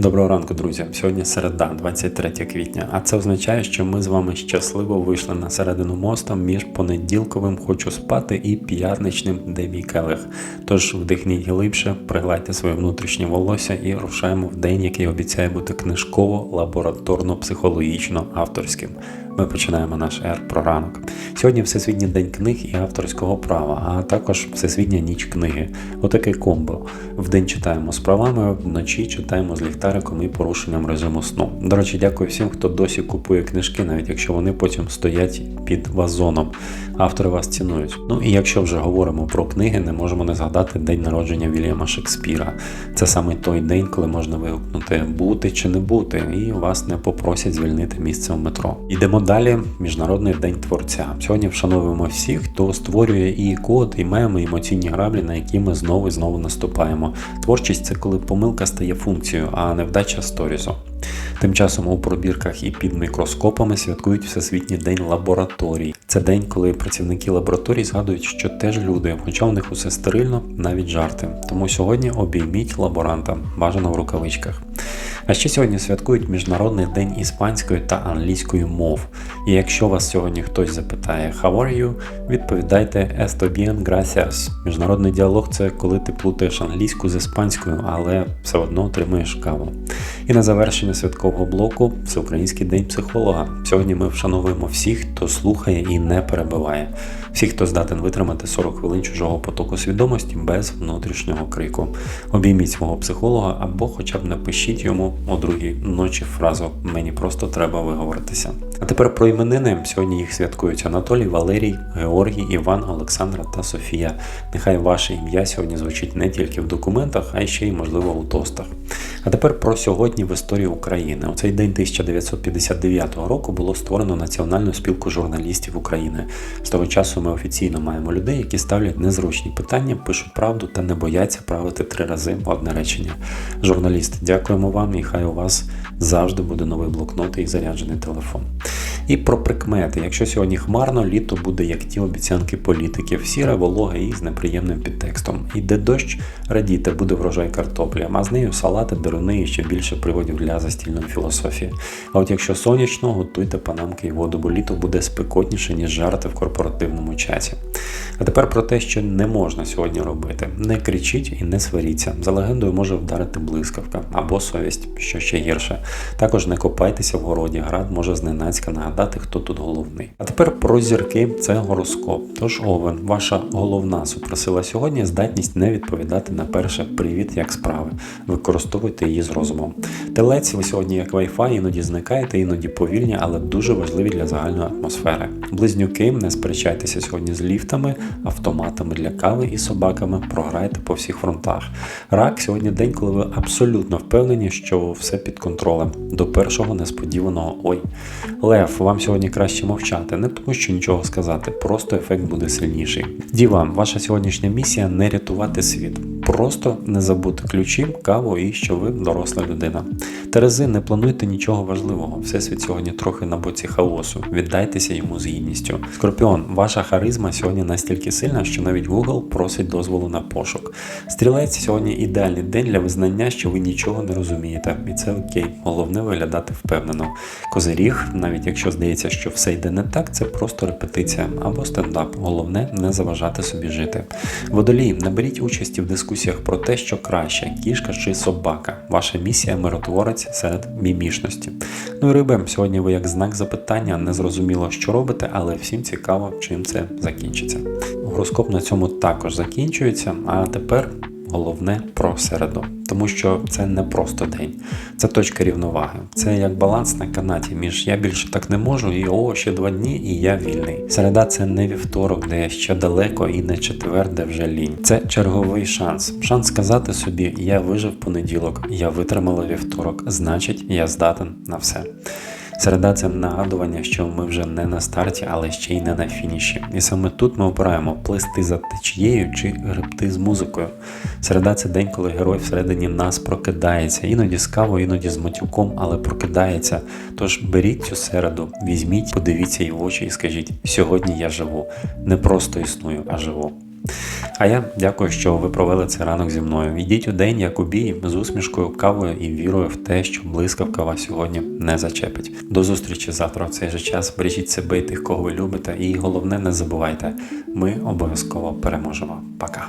Доброго ранку, друзі. Сьогодні середа, 23 квітня. А це означає, що ми з вами щасливо вийшли на середину моста між понеділковим хочу спати і п'ятничним де мій келих. Тож вдихніть глибше, пригладьте своє внутрішнє волосся і рушаємо в день, який обіцяє бути книжково, лабораторно, психологічно авторським. Ми починаємо наш ер про ранок. Сьогодні Всесвітній день книг і авторського права, а також Всесвітня ніч книги. Отаке комбо. Вдень читаємо з правами, вночі читаємо з ліхтариком і порушенням режиму сну. До речі, дякую всім, хто досі купує книжки, навіть якщо вони потім стоять під вазоном. Автори вас цінують. Ну і якщо вже говоримо про книги, не можемо не згадати день народження Вільяма Шекспіра. Це саме той день, коли можна вигукнути бути чи не бути, і вас не попросять звільнити місце в метро. Йдемо далі. Міжнародний день творця. Сьогодні вшановуємо всіх, хто створює і код, і меми, і емоційні граблі, на які ми знову і знову наступаємо. Творчість це коли помилка стає функцією, а невдача сторізу. Тим часом у пробірках і під мікроскопами святкують Всесвітній день лабораторій. Це день, коли працівники лабораторій згадують, що теж люди, хоча у них усе стерильно, навіть жарти. Тому сьогодні обійміть лаборанта, бажано в рукавичках. А ще сьогодні святкують Міжнародний день іспанської та англійської мов. І якщо вас сьогодні хтось запитає How are you?, відповідайте Esto bien, gracias. Міжнародний діалог це коли ти плутаєш англійську з іспанською, але все одно отримуєш каву. І на завершення святкового блоку Всеукраїнський день психолога. Сьогодні ми вшановуємо всіх, хто слухає і не перебиває. Всіх, хто здатен витримати 40 хвилин чужого потоку свідомості без внутрішнього крику. Обійміть свого психолога або хоча б напишіть йому о другій ночі фразу Мені просто треба виговоритися. А тепер про іменини. Сьогодні їх святкують Анатолій, Валерій, Георгій, Іван, Олександра та Софія. Нехай ваше ім'я сьогодні звучить не тільки в документах, а й ще й, можливо, у тостах. А тепер про сьогодні в історії України. У цей день 1959 року було створено Національну спілку журналістів України. З того часу ми офіційно маємо людей, які ставлять незручні питання, пишуть правду та не бояться правити три рази одне речення. Журналісти, дякуємо вам і хай у вас завжди буде новий блокнот і заряджений телефон. І про прикмети. Якщо сьогодні хмарно, літо буде як ті обіцянки політиків, сіре, вологе і з неприємним підтекстом. Іде дощ, радійте, буде врожай картоплі, а з нею салати, деруни і ще більше приводів для застільної філософії. А от якщо сонячно, готуйте панамки і воду, бо літо буде спекотніше, ніж жарти в корпоративному чаті. А тепер про те, що не можна сьогодні робити. Не кричіть і не сваріться. За легендою може вдарити блискавка або совість, що ще гірше. Також не копайтеся в городі, град може зненацька нагадати, хто тут головний. А тепер про зірки це гороскоп. Тож Овен, ваша головна супросила сьогодні здатність не відповідати на перше привіт, як справи. Використовуйте її з розумом. Телець, ви сьогодні як Wi-Fi, іноді зникаєте, іноді повільні, але дуже важливі для загальної атмосфери. Близнюки, не сперечайтеся сьогодні з ліфтами, автоматами для кави і собаками. Програйте по всіх фронтах. Рак сьогодні день, коли ви абсолютно впевнені, що все під контролем. До першого несподіваного ой. Лев, вам сьогодні краще мовчати, не тому, що нічого сказати, просто ефект буде сильніший. Діва, ваша сьогоднішня місія не рятувати світ. Просто не забути ключі, каву і що ви доросла людина. Терези, не плануйте нічого важливого. Всесвіт сьогодні трохи на боці хаосу. Віддайтеся йому з гідністю. Скорпіон, ваша харизма сьогодні настільки сильна, що навіть Google просить дозволу на пошук. Стрілець сьогодні ідеальний день для визнання, що ви нічого не розумієте, і це окей. Головне виглядати впевнено. Козиріг, навіть якщо здається, що все йде не так, це просто репетиція або стендап. Головне не заважати собі жити. Водолій, наберіть участі в дискусіях про те, що краще кішка чи собака. Ваша місія миротворець серед мімішності. Ну і риби, сьогодні ви як знак запитання не зрозуміло, що робите, але всім цікаво, чим це закінчиться. Гороскоп на цьому також закінчується. А тепер головне про середу, тому що це не просто день, це точка рівноваги. Це як баланс на канаті між я більше так не можу, і о, ще два дні, і я вільний. Середа це не вівторок, де ще далеко, і не четвер, де вже лінь. Це черговий шанс. Шанс сказати собі: я вижив понеділок, я витримала вівторок, значить, я здатен на все. Середа це нагадування, що ми вже не на старті, але ще й не на фініші. І саме тут ми обираємо плисти за течією чи гребти з музикою. Середа це день, коли герой всередині нас прокидається, іноді з кавою, іноді з матюком, але прокидається. Тож беріть цю середу, візьміть, подивіться їй в очі і скажіть: сьогодні я живу. Не просто існую, а живу. А я дякую, що ви провели цей ранок зі мною. Йдіть у день, як у бій, з усмішкою, кавою і вірою в те, що блискавка вас сьогодні не зачепить. До зустрічі завтра в цей же час. Бережіть себе і тих, кого ви любите. І головне, не забувайте, ми обов'язково переможемо. Пока.